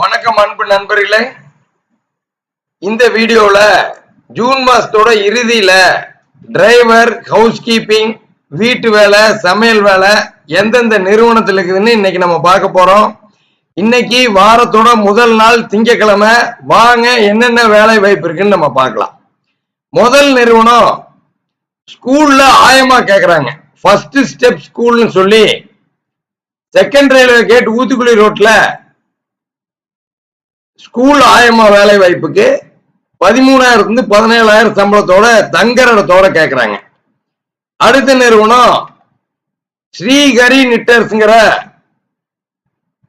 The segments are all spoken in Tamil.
வணக்கம் அன்பு நண்பர்களே. இந்த வீடியோல ஜூன் மாசத்தோட இறுதியில டிரைவர் ஹவுஸ் கீப்பிங் வீட்டு வேலை சமையல் வேலை எந்தெந்த நிறுவனத்தில் இருக்குதுன்னு இன்னைக்கு நம்ம பார்க்க போறோம். இன்னைக்கு வாரத்தோட முதல் நாள் திங்கக்கிழமை வாங்க என்னென்ன வேலை வாய்ப்பு இருக்குன்னு நம்ம பார்க்கலாம். முதல் நிறுவனம் ஸ்கூல்ல ஆயமா கேக்குறாங்க. ஃபர்ஸ்ட் ஸ்டெப் ஸ்கூல்னு சொல்லி செகண்ட் ரயில்வே கேட் ஊத்துக்குழி ரோட்ல ஸ்கூல் ஆயமா வேலை வாய்ப்புக்கு பதிமூணாயிரத்துல இருந்து பதினேழாயிரம் சம்பளத்தோட தங்குற இடத்தோட கேக்குறாங்க. அடுத்த நிறுவனம் ஸ்ரீஹரி நிட்டர்ஸ்ங்கிற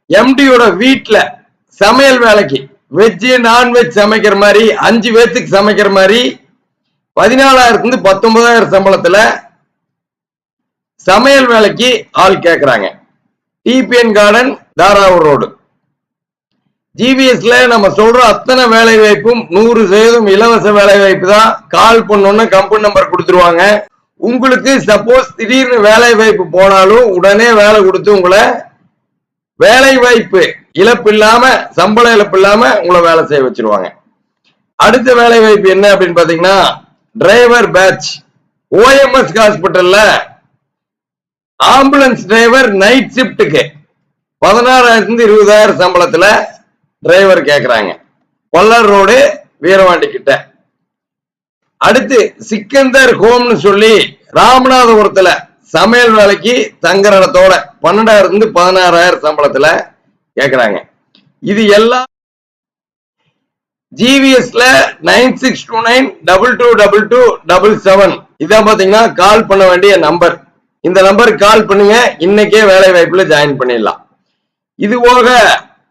எம்டியோட வீட்ல சமையல் வேலைக்கு வெஜ்ஜு நான்வெஜ் சமைக்கிற மாதிரி அஞ்சு பேத்துக்கு சமைக்கிற மாதிரி பதினாலாயிரத்துலேருந்து பத்தொன்பதாயிரம் சம்பளத்தில் சமையல் வேலைக்கு ஆள் கேட்குறாங்க டிபிஎன் கார்டன் தாராவூர் ரோடு. ஜிபிஎஸ்ல நம்ம சொல்ற அத்தனை வேலை வாய்ப்பும் நூறு சதவீதம் இலவச வேலை வாய்ப்பு தான். கால் பண்ணோன்னு கம்பெனி நம்பர் கொடுத்துருவாங்க. உங்களுக்கு சப்போஸ் திடீர்னு வேலை வாய்ப்பு போனாலும் உடனே வேலை கொடுத்து உங்களை வேலை வாய்ப்பு இழப்பு இல்லாம சம்பள இழப்பு இல்லாம உங்களை வேலை செய்ய வச்சிருவாங்க. அடுத்த வேலை வாய்ப்பு என்ன அப்படின்னு பாத்தீங்கன்னா டிரைவர் பேட்ச் ஓஎம்எஸ் ஹாஸ்பிட்டல்ல ஆம்புலன்ஸ் டிரைவர் நைட் ஷிப்டுக்கு பதினாறாயிரத்துல இருந்து இருபதாயிரம் சம்பளத்துல டிரைவர் கேக்குறாங்க. கொல்லர் ரோடு வீரவாண்டி கிட்ட அடுத்து சிக்கந்தர் ஹோம்னு சொல்லி ராமநாதபுரத்துல சமையல் வேலைக்கு தங்குற இடத்தோட பன்னெண்டாயிரத்துல இருந்து பதினாறாயிரம் சம்பளத்துல கேக்குறாங்க. இது எல்லாம் ஜிவிஎஸ்ல nine six two nine double two double two double seven இதான் பாத்தீங்கன்னா கால் பண்ண வேண்டிய நம்பர் இந்த நம்பருக்கு கால் பண்ணுங்க. இன்னைக்கே வேலை வாய்ப்புல ஜாயின் பண்ணிடலாம். இது போக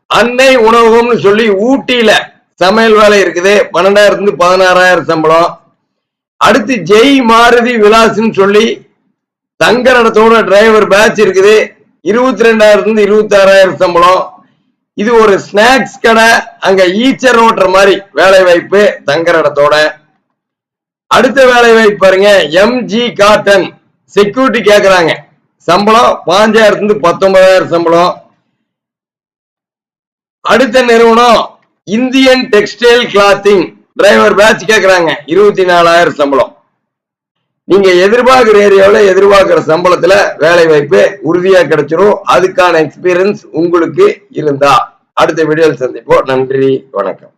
அன்னை உணவகம்னு சொல்லி ஊட்டியில சமையல் வேலை இருக்குது. பன்னெண்டாயிரத்துல இருந்து பதினாறாயிரம் சம்பளம். அடுத்து ஜெய் மாருதி விலாஸ்ன்னு சொல்லி தங்குற இடத்தோட டிரைவர் பேட்ச் இருக்குது. இருபத்தி ரெண்டாயிரத்துல இருந்து இருபத்தி ஆறாயிரம் சம்பளம். இது ஒரு ஸ்நாக்ஸ் கடை. அங்க ஈச்சர் ஓட்டுற மாதிரி வேலை வாய்ப்பு தங்குற இடத்தோட. அடுத்த வேலை வாய்ப்பு பாருங்க எம்ஜி காட்டன் செக்யூரிட்டி கேக்குறாங்க. சம்பளம் பாஞ்சாயிரத்துல இருந்து பத்தொன்பதாயிரம் சம்பளம். அடுத்த நிறுவனம் Indian textile clothing. Driver batch கேக்குறாங்க. இருபத்தி நாலாயிரம் சம்பளம். நீங்க எதிர்பார்க்கிற ஏரியாவில் எதிர்பார்க்கிற சம்பளத்துல வேலை வாய்ப்பு உறுதியா கிடைச்சிரும். அதுக்கான எக்ஸ்பீரியன்ஸ் உங்களுக்கு இருந்தா. அடுத்த வீடியோவில் சந்திப்போம். நன்றி. வணக்கம்.